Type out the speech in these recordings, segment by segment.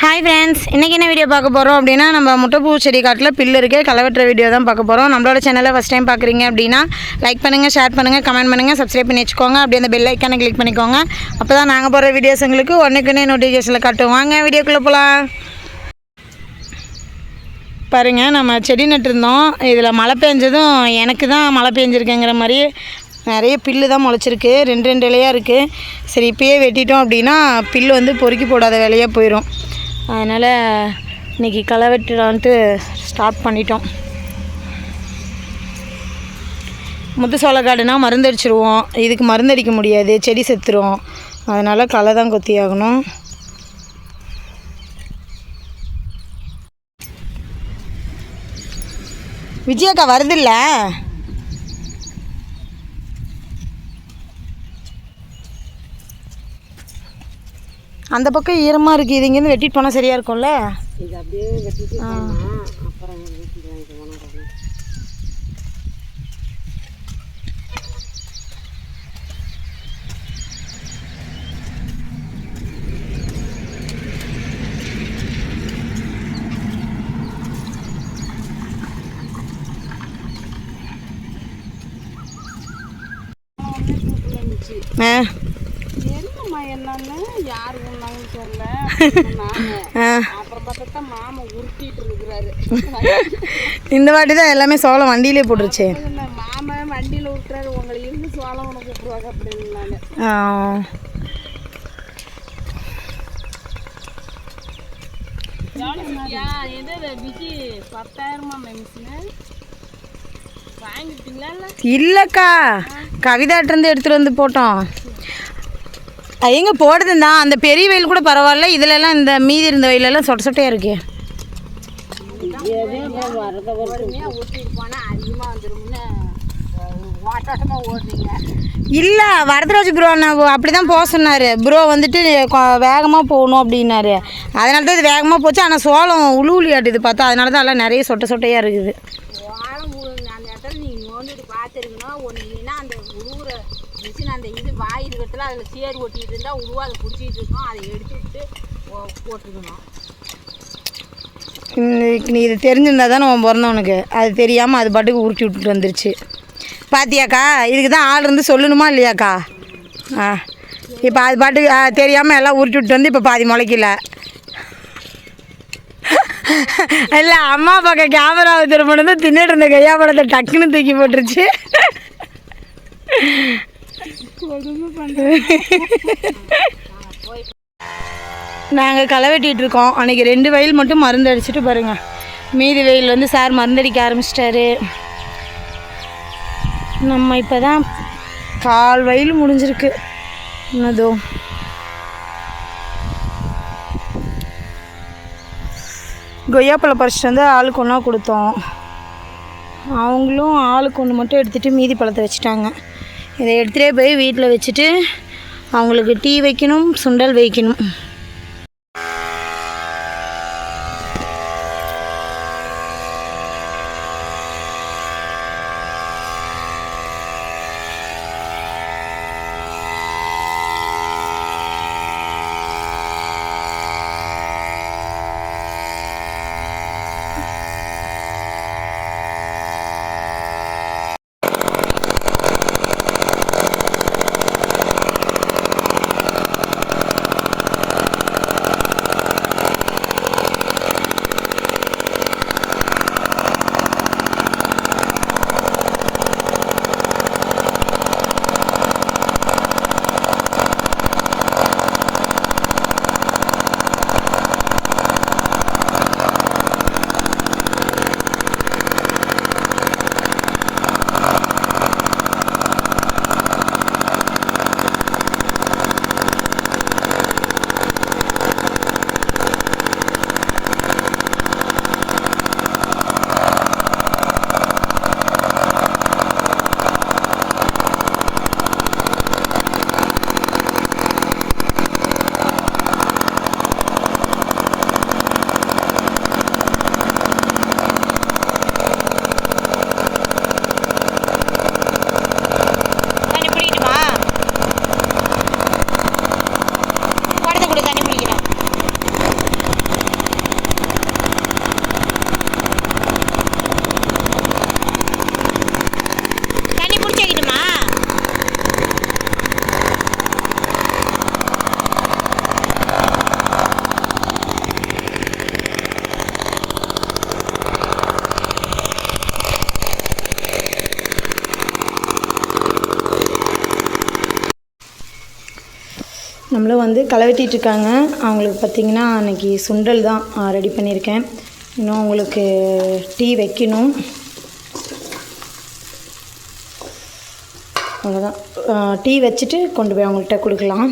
Hi friends இன்றைக்கி என்ன video பார்க்க போகிறோம் அப்படின்னா நம்ம முட்டைப்பூ செடி காட்டில் பில்லு இருக்குது களை வெட்டுற வீடியோ தான் பார்க்க போகிறோம் நம்மளோட சேனலை ஃபஸ்ட் டைம் பார்க்குறீங்க அப்படின்னா லைக் பண்ணுங்கள் ஷேர் பண்ணுங்கள் கமெண்ட் பண்ணுங்கள் சப்ஸ்கிரைப் பண்ணி வச்சுக்கோங்க. அப்படியே அந்த பெல் ஐக்கானை கிளிக் பண்ணிக்கோங்க. அப்போ தான் நாங்கள் போகிற வீடியோஸ் உங்களுக்கு ஒன்றுக்குன்னே நோட்டிஃபிகேஷனில் காட்டும். வாங்க வீடியோக்குள்ளே போகலாம் பாருங்கள் நம்ம செடி நட்டிருந்தோம். இதில் மழை பெஞ்சதும் எனக்கு தான் மழை பெஞ்சிருக்குங்கிற மாதிரி நிறைய பில்லு தான் முளைச்சிருக்கு. ரெண்டு ரெண்டு இலையாக இருக்குது சரி இப்பயே வெட்டிட்டோம் அப்படின்னா பில்லு வந்து பொறுக்கி போடாத வேலையாக போயிடும் அதனால் இன்றைக்கி களை வெட்டலான்ட்டு ஸ்டார்ட் பண்ணிட்டோம். முத்து சோளக்காடுனா மருந்தடிச்சிருவோம் இதுக்கு மருந்தடிக்க முடியாது. செடி செத்துரும். அதனால் களை தான் கொத்தி ஆகணும். விஜயக்கா வருதில்ல? அந்த பக்கம் ஈரமாக இருக்குது இது இங்கேருந்து வெட்டிட்டு போனால் சரியாக இருக்கும்ல? இது அப்படியே வெட்டிட்டு அப்புறம். ஆ. என்னம்மா என்னன்னு யாரு கொண்டாங்கன்னு தெரியல. அப்புறம் பார்த்தா மாமா உருட்டிட்டு இருக்கிறாரு. இந்த வாட்டி தான் எல்லாமே சோளம் வண்டியிலே போட்டுருச்சு. மாமா வண்டியில விட்டுறாரு உங்களை இருந்து சோளம் உனக்கு கூப்பிடுவாங்க அப்படின்னு நானு ஆ. யா எது விஜி பத்தாயிரமா மிஷினு வாங்கிட்டீங்களா இல்லை இல்லைக்கா கவிதாட்டிருந்து எடுத்துகிட்டு வந்து போட்டோம். அது எங்கே தான் அந்த பெரிய வயல் கூட பரவாயில்ல இதுலலாம் இந்த மீதி இருந்த வெயிலெல்லாம் சொட்ட சொட்டையாக இருக்கு. இல்லை வரதராஜ் ப்ரோ அப்படி தான் போக சொன்னார். ப்ரோ வந்துட்டு வேகமாக போகணும் அப்படின்னாரு. அதனால தான் இது வேகமாக போச்சு. ஆனால் சோளம் உளு உளி ஆட்டுது பார்த்தா அதனால தான் எல்லாம் நிறைய சொட்ட சொட்டையாக இருக்குது. மிஷின் அந்த இது வாய் இருக்கிறதுல அதில் சேர் ஒட்டிகிட்டு இருந்தால் உழுவா அதை பிடிச்சிட்டு இருக்கோம். அதை எடுத்து விட்டு போட்டுக்கணும் இன்னைக்கு நீ இது தெரிஞ்சிருந்தா தானே உன் பிறந்தவனுக்கு அது தெரியாமல் அது பாட்டுக்கு உருட்டி விட்டுட்டு வந்துருச்சு. பாத்தியாக்கா? இதுக்கு தான் ஆள் இருந்து சொல்லணுமா இல்லையாக்கா? ஆ. இப்போ அது பாட்டுக்கு தெரியாமல் எல்லாம் உருட்டி விட்டு வந்து இப்போ பாதி முளைக்கல. இல்லை அம்மா பக்கம் கேமராவை தான் தின்னுட்டு இருந்த கையா படத்தை டக்குன்னு தூக்கி போட்டுருச்சு. நாங்கள் களை வெட்டிகிட்டு இருக்கோம். அன்றைக்கி ரெண்டு வயல் மட்டும் மருந்து அடிச்சுட்டு பாருங்கள் மீதி வெயில் வந்து சார் மருந்தடிக்க ஆரம்பிச்சிட்டாரு. நம்ம இப்போ தான் கால் வயல் முடிஞ்சிருக்கு. என்னதோ? கொய்யாப்பழம் பறிச்சிட்டு வந்து ஆளுக்கு ஒன்றா கொடுத்தோம். அவங்களும் ஆளுக்கு ஒன்று மட்டும் எடுத்துகிட்டு மீதி பழத்தை வச்சுட்டாங்க. இதை எடுத்துகிட்டே போய் வீட்டில் வச்சுட்டு அவங்களுக்கு டீ வைக்கணும் சுண்டல் வைக்கணும். நம்மளும் வந்து களை இருக்காங்க அவங்களுக்கு பார்த்திங்கன்னா அன்றைக்கி சுண்டல் தான் ரெடி பண்ணியிருக்கேன். இன்னும் அவங்களுக்கு டீ வைக்கணும். அவ்வளோதான் டீ வச்சுட்டு கொண்டு போய் அவங்கள்ட்ட கொடுக்கலாம்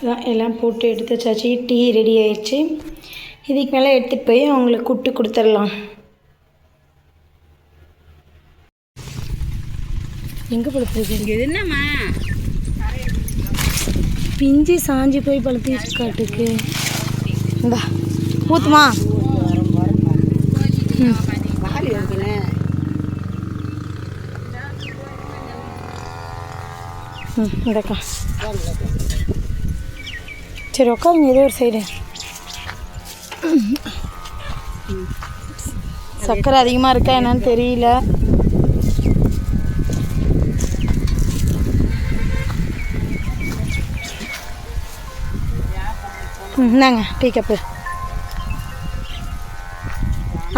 அதான் எல்லாம் போட்டு எடுத்து வச்சாச்சு டீ ரெடி ஆயிடுச்சு. இதுக்கு மேலே எடுத்துகிட்டு போய் அவங்களுக்கு கூப்பிட்டு கொடுத்துடலாம். எங்கே இங்கே இது என்னம்மா? பிஞ்சு சாஞ்சி போய் பழுத்திட்டு காட்டுக்கு. இந்தா ஊத்துமா? ம். இந்தக்கா சரி உட்காருங்க ஏதோ ஒரு சைடு சர்க்கரை அதிகமாக இருக்கா என்னன்னு தெரியல இந்தாங்க டீ கப்பு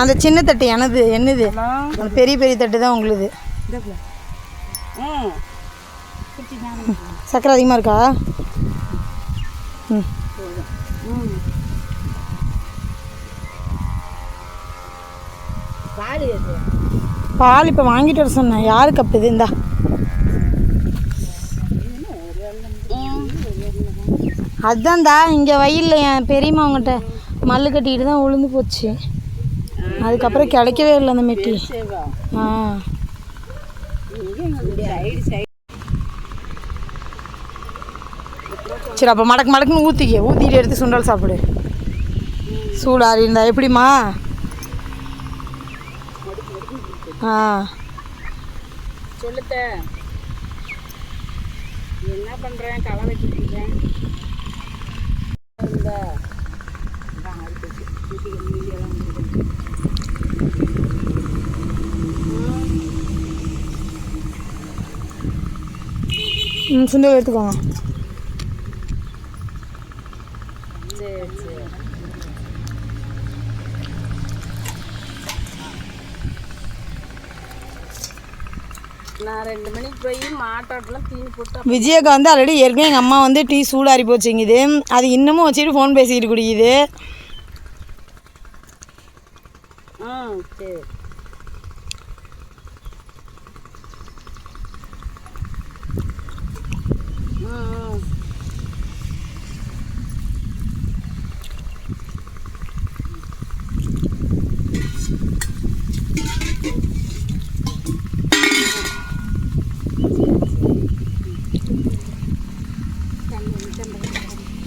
அந்த சின்ன தட்டு எனது என்னது? அந்த பெரிய பெரிய தட்டு தான் உங்களுது. சர்க்கரை அதிகமாக இருக்கா? பால் பால் இப்போ வாங்கிட்டு வர சொன்னேன். யாரு கப் இது? இந்தா. அதான்டா இங்கே வயலில் என் பெரியம்மா அவங்ககிட்ட மல்லு கட்டிக்கிட்டு தான் உளுந்து போச்சு. அதுக்கப்புறம் கிடைக்கவே இல்லை அந்த மெட்டி. ஆ சைடு சைடு சரி அப்போ மடக்கு மடக்குன்னு ஊற்றிக்க ஊற்றிட்டு எடுத்து சுண்டல் சாப்பிடு. சூடாரி இருந்தா எப்படிம்மா? ஆ. சொல்லுத்த. என்ன பண்ணுறேன் களை வந்துருக்கு. ம் சுண்டல் எடுத்துக்கோங்க சரி சரி நான் ரெண்டு மணிக்கு போய் மாட்டாட்டெல்லாம் தீனி போட்டு விஜயக்கா வந்து ஆல்ரெடி ஏற்கனவே எங்கள் அம்மா வந்து டீ சூடாரி போச்சுங்குது. அது இன்னமும் வச்சுட்டு ஃபோன் பேசிக்கிட்டு குடிக்குது. ஆ சரி ம், ம்.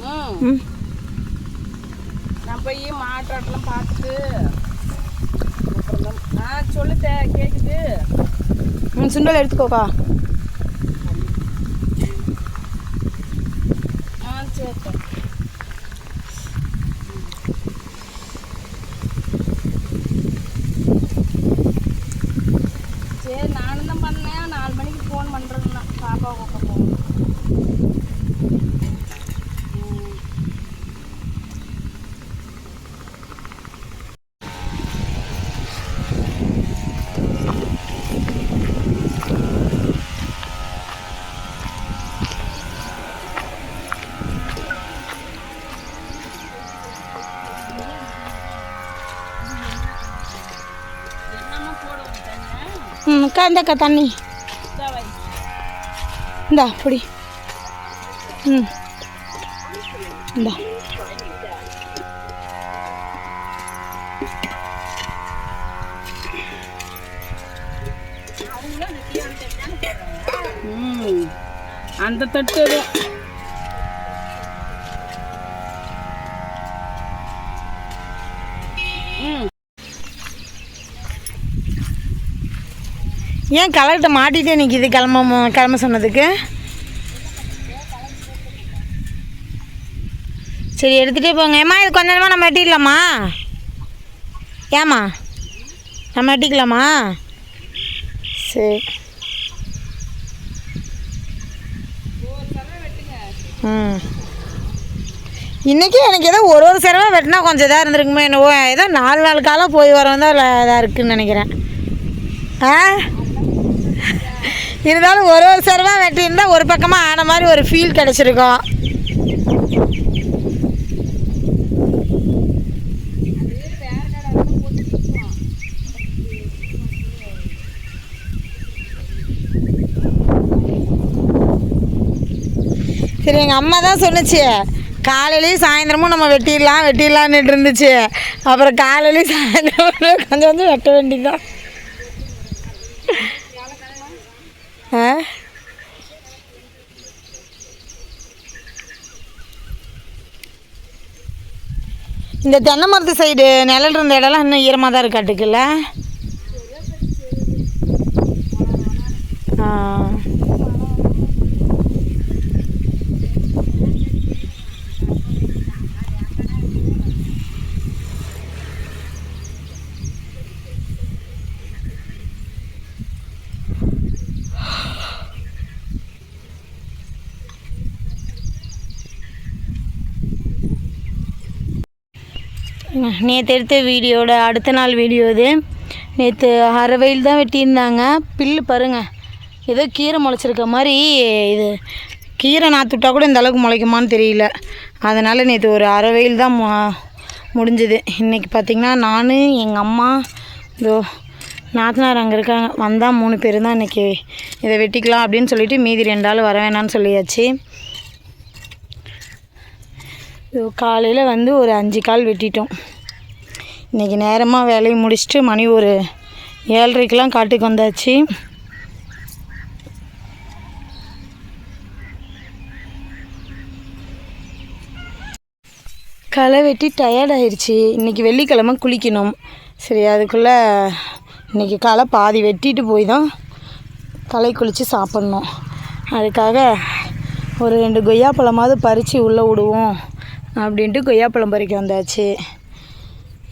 ம் ம் நான் போய் மாட்டாட்டெல்லாம் பார்த்துட்டு அப்புறம் தான் ஆ சொல்லுத்த கேட்குது ம் சுண்டல் எடுத்துக்கோக்கா. அக்கா இந்தக்கா தண்ணி. இந்தா பிடி. ம். இந்தா. அந்த தட்டு ஏன் கலர்கிட்ட மாட்டிகிட்டே நிற்கிது கிளம்ப கிளம்ப சொன்னதுக்கு? சரி எடுத்துகிட்டே போங்க. ஏம்மா இது கொஞ்ச நேரமாக நம்ம வெட்டிக்கலாமா ஏம்மா நம்ம வெட்டிக்கலாமா? சரி. ம். இன்றைக்கி எனக்கு ஏதோ ஒரு ஒரு சிரம வெட்டினா கொஞ்சம் இதாக இருந்திருக்குமே என்னவோ ஏதோ நாலு நாலு காலம் போய் வரோம் தான் இதாக இருக்குதுன்னு நினைக்கிறேன். ஆ? இருந்தாலும் ஒரு ஒரு சிரம வெட்டியிருந்தா ஒரு பக்கமாக ஆன மாதிரி ஒரு ஃபீல் கிடச்சிருக்கும். சரி எங்கள் அம்மா தான் சொன்னுச்சு காலையிலையும் சாயந்தரமும் நம்ம வெட்டிடலாம் வெட்டிடலான்னு இருந்துச்சு. அப்புறம் காலையிலையும் சாயந்தரமும் கொஞ்சம் கொஞ்சம் வெட்ட வேண்டியதுதான் ஆ இந்த தென்னை மரத்து சைடு நிழல் இருந்த இடம்லாம் இன்னும் ஈரமாக தான் இருக்காட்டுக்குல்ல ஆ நேற்று எடுத்த வீடியோட அடுத்த நாள் வீடியோ இது. நேற்று அரை தான் வெட்டியிருந்தாங்க. பில்லு பாருங்க. ஏதோ கீரை முளைச்சிருக்க மாதிரி இது. கீரை நாற்றுட்டா கூட இந்த அளவுக்கு முளைக்குமான்னு தெரியல. அதனால் நேற்று ஒரு அரை தான் மு- முடிஞ்சுது. இன்றைக்கி பார்த்திங்கன்னா நான் எங்கள் அம்மா இதோ நாத்தனார் அங்கே இருக்காங்க. வந்தால் மூணு பேர் தான் இன்றைக்கி இதை வெட்டிக்கலாம் அப்படின்னு சொல்லிவிட்டு மீதி ரெண்டு ஆள் வர வேணாம்னு சொல்லியாச்சு. காலையில் வந்து ஒரு அஞ்சு கால் வெட்டிட்டோம். இன்றைக்கி நேரமாக வேலையை முடிச்சுட்டு மணி ஒரு ஏழரைக்கெலாம் காட்டுக்கு வந்தாச்சு. களை வெட்டி டயர்ட் ஆயிடுச்சு இன்றைக்கி வெள்ளிக்கிழமை குளிக்கணும். சரி அதுக்குள்ளே இன்றைக்கி களை பாதி வெட்டிட்டு போய் தான் களை குளித்து சாப்பிட்ணும். அதுக்காக ஒரு ரெண்டு கொய்யாப்பழமாவது பறித்து உள்ளே விடுவோம். அப்படின்ட்டு கொய்யாப்பழம் பறிக்க வந்தாச்சு.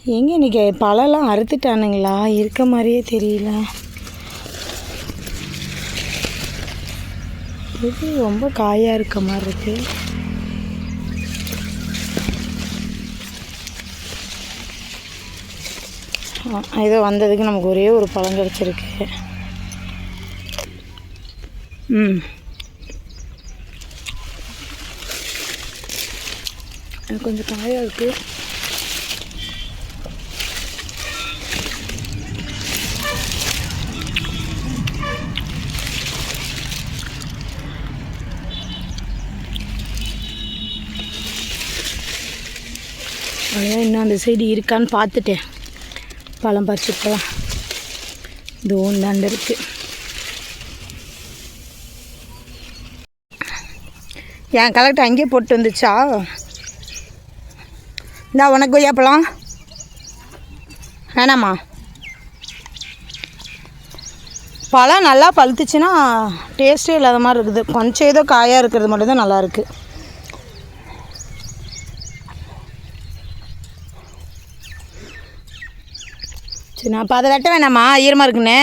எங்கே இன்றைக்கி பழம்லாம் அறுத்துட்டானுங்களா? இருக்க மாதிரியே தெரியல. இது ரொம்ப காயாக இருக்க மாதிரி இருக்குது ஏதோ வந்ததுக்கு நமக்கு ஒரே ஒரு பழம் கிடச்சிருக்கு. ம். எனக்கு கொஞ்சம் காயாக இருக்குது அதான் இன்னும் அந்த சைடு இருக்கான்னு பார்த்துட்டேன். பழம் பறிச்சு போகலாம் இதோ இந்தாண்ட இருக்கு. என் கலெக்டர் அங்கேயே போட்டு வந்துச்சா? இந்தா உனக்கு கொய்யாப்பழம் வேணாம்மா. பழம் நல்லா பழுத்துச்சுன்னா டேஸ்ட்டே இல்லாத மாதிரி இருக்குது. கொஞ்சம் ஏதோ காயாக இருக்கிறது மட்டும்தான் நல்லாயிருக்கு சரி நான் அப்போ அதை வெட்ட வேணாம்மா. ஈரமாக இருக்குன்னு.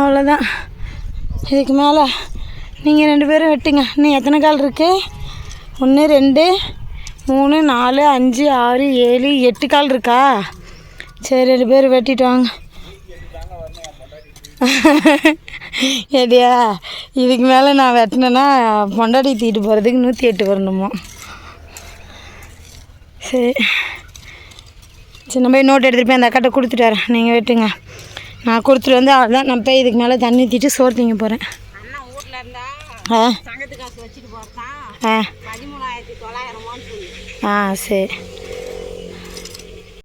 அவ்வளோதான் இதுக்கு மேலே நீங்கள் ரெண்டு பேரும் வெட்டுங்க. இன்னும் எத்தனை கால் இருக்குது ஒன்று ரெண்டு மூணு நாலு அஞ்சு ஆறு ஏழு எட்டு கால் இருக்கா? சரி ரெண்டு பேர் வெட்டிட்டு வாங்க. ஏடியா இதுக்கு மேலே நான் வெட்டினேன்னா பொண்டாடி தூக்கிட்டு போகிறதுக்கு நூற்றி எட்டு வரணுமா? சரி. சின்ன போய் நோட் எடுத்துகிட்டு போய் அந்த அக்காட்ட கொடுத்துட்டு வரேன். நீங்கள் வெட்டுங்க. நான் கொடுத்துட்டு வந்து அதான் நான் போய் இதுக்கு மேலே தண்ணி ஊற்றிட்டு சோறு திங்க போகிறேன் ஆ. ஆ. ஆ சரி.